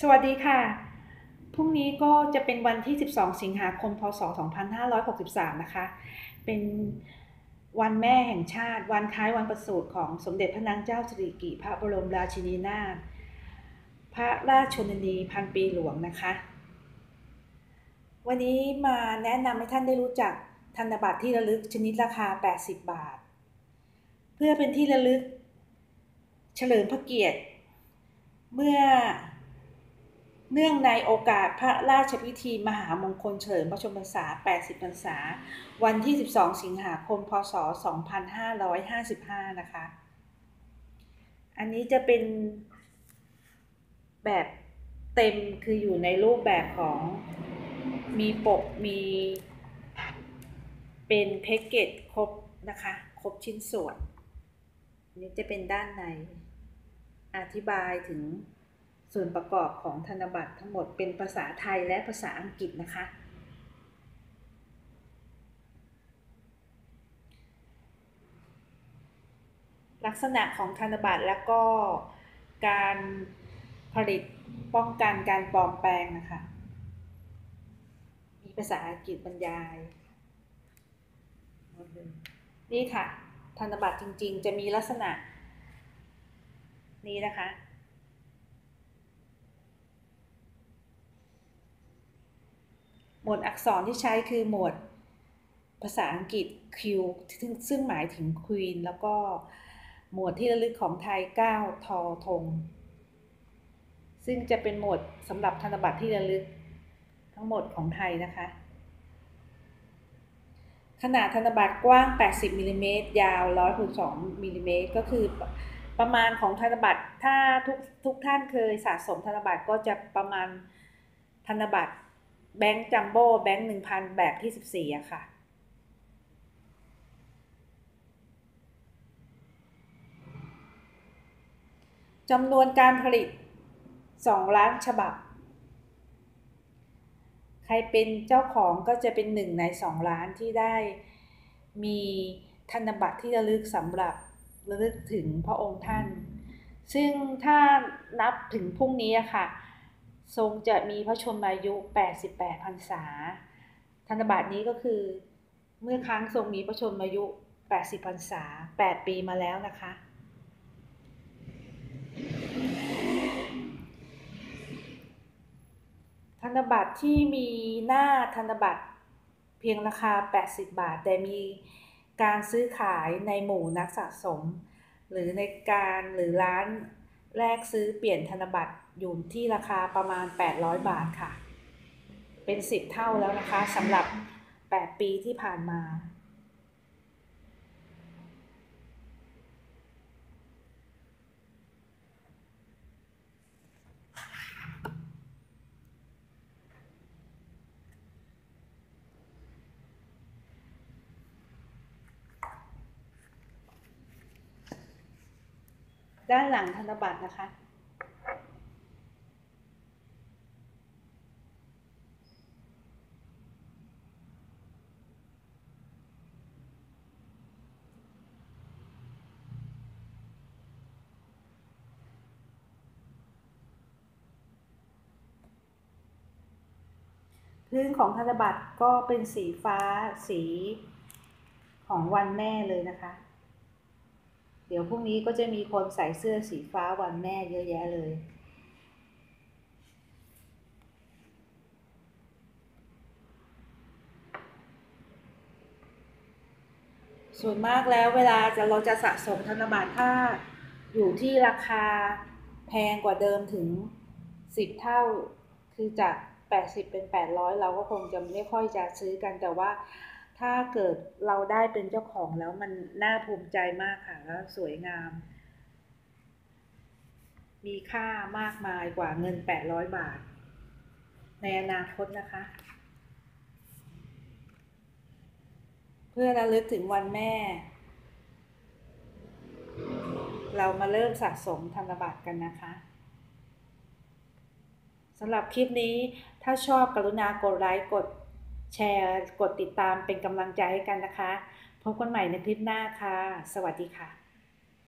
สวัสดีค่ะ พรุ่งนี้ก็จะเป็นวันที่ 12 สิงหาคม พศ 2563 นะคะ เป็นวันแม่แห่งชาติ วันคล้ายวันประสูติของสมเด็จพระนางเจ้าสิริกิติ์พระบรมราชินีนาถ พระราชชนนีพันปีหลวงนะคะ วันนี้มาแนะนำให้ท่านได้รู้จักธนบัตรที่ระลึกชนิดราคา 80 บาท เพื่อเป็นที่ระลึก เฉลิมพระเกียรติ เมื่อ เนื่องในโอกาสพระราชพิธีมหามงคลเฉลิมพระชนมพรรษา 80 พรรษา วันที่ 12 สิงหาคม พศ 2555 นะคะ อันนี้จะเป็นแบบเต็มคืออยู่ในรูปแบบของมีปกมีเป็นแพ็กเกจครบนะคะ ครบชิ้นส่วน อันนี้จะเป็นด้านในอธิบายถึง ส่วนประกอบของธนบัตรทั้งหมดเป็นภาษาไทยและภาษาอังกฤษนะคะ ลักษณะของธนบัตรแล้วก็การผลิตป้องกันการปลอมแปลงนะคะ มีภาษาอังกฤษบรรยาย นี่ค่ะ ธนบัตรจริงๆ จะมีลักษณะนี้นะคะ หมวดอักษรที่ใช้คือหมวดภาษาอังกฤษ Q ซึ่งซึ่งหมายถึง Queen แล้วก็หมวดที่ระลึกของไทย 9 ทอธงซึ่งจะเป็นหมวดสำหรับธนบัตรที่ระลึกทั้งหมดของไทยนะคะ ขนาดธนบัตรกว้าง 80มิลิเมตรยาว 162มิลิเมตรก็คือประมาณของธนบัตรถ้าทุกทุกท่านเคยสะสมธนบัตรก็จะประมาณธนบัตร แบงก์จัมโบ้แบงก์หนึ่งพันแบบที่14อะค่ะ จำนวนการผลิต2ล้านฉบับ ใครเป็นเจ้าของก็จะเป็นหนึ่งใน2ล้านที่ได้มีธนบัตรที่ระลึกสำหรับระลึกถึงพระองค์ท่าน ซึ่งถ้านับถึงพรุ่งนี้อะค่ะ ทรงจะมีพระชนมายุ 88พรรษา ธนบัตรนี้ก็คือ เมื่อครั้งทรงมีพระชนมายุ 80พรรษา 8 ปีมาแล้วนะคะ ธนบัตรที่มีหน้าธนบัตรเพียงราคา 80 บาท แต่มีการซื้อขายในหมู่นักสะสม หรือในการหรือร้าน แลกซื้อเปลี่ยนธนบัตรอยู่ที่ราคาประมาณ 800 บาทค่ะ เป็น 10 เท่าแล้วนะคะสำหรับ 8 ปีที่ผ่านมา ด้านหลังธนบัตรนะคะ พื้นของธนบัตรก็เป็นสีฟ้าสีของวันแม่เลยนะคะ เดี๋ยวพรุ่งนี้ก็จะมีคนใส่เสื้อสีฟ้าวันแม่เยอะแยะเลย ส่วนมากแล้วเวลาจะเราจะสะสมธนบัตรถ้าอยู่ที่ราคาแพงกว่าเดิมถึง 10 เท่า คือจาก 80 เป็น 800 เราก็คงจะไม่ค่อยจะซื้อกันแต่ว่า ถ้าเกิดเราได้เป็นเจ้าของแล้วมันน่าภูมิใจมากค่ะแล้วสวยงาม มีค่ามากมายกว่าเงิน 800 บาท ในอนาคตนะคะ เพื่อระลึกถึงวันแม่ เรามาเริ่มสะสมธนบัตรกันนะคะสำหรับคลิปนี้ถ้าชอบกรุณากดไลค์กด แชร์กดติดตามเป็นกำลังใจให้กันนะคะ พบกันใหม่ในคลิปหน้าค่ะ สวัสดีค่ะ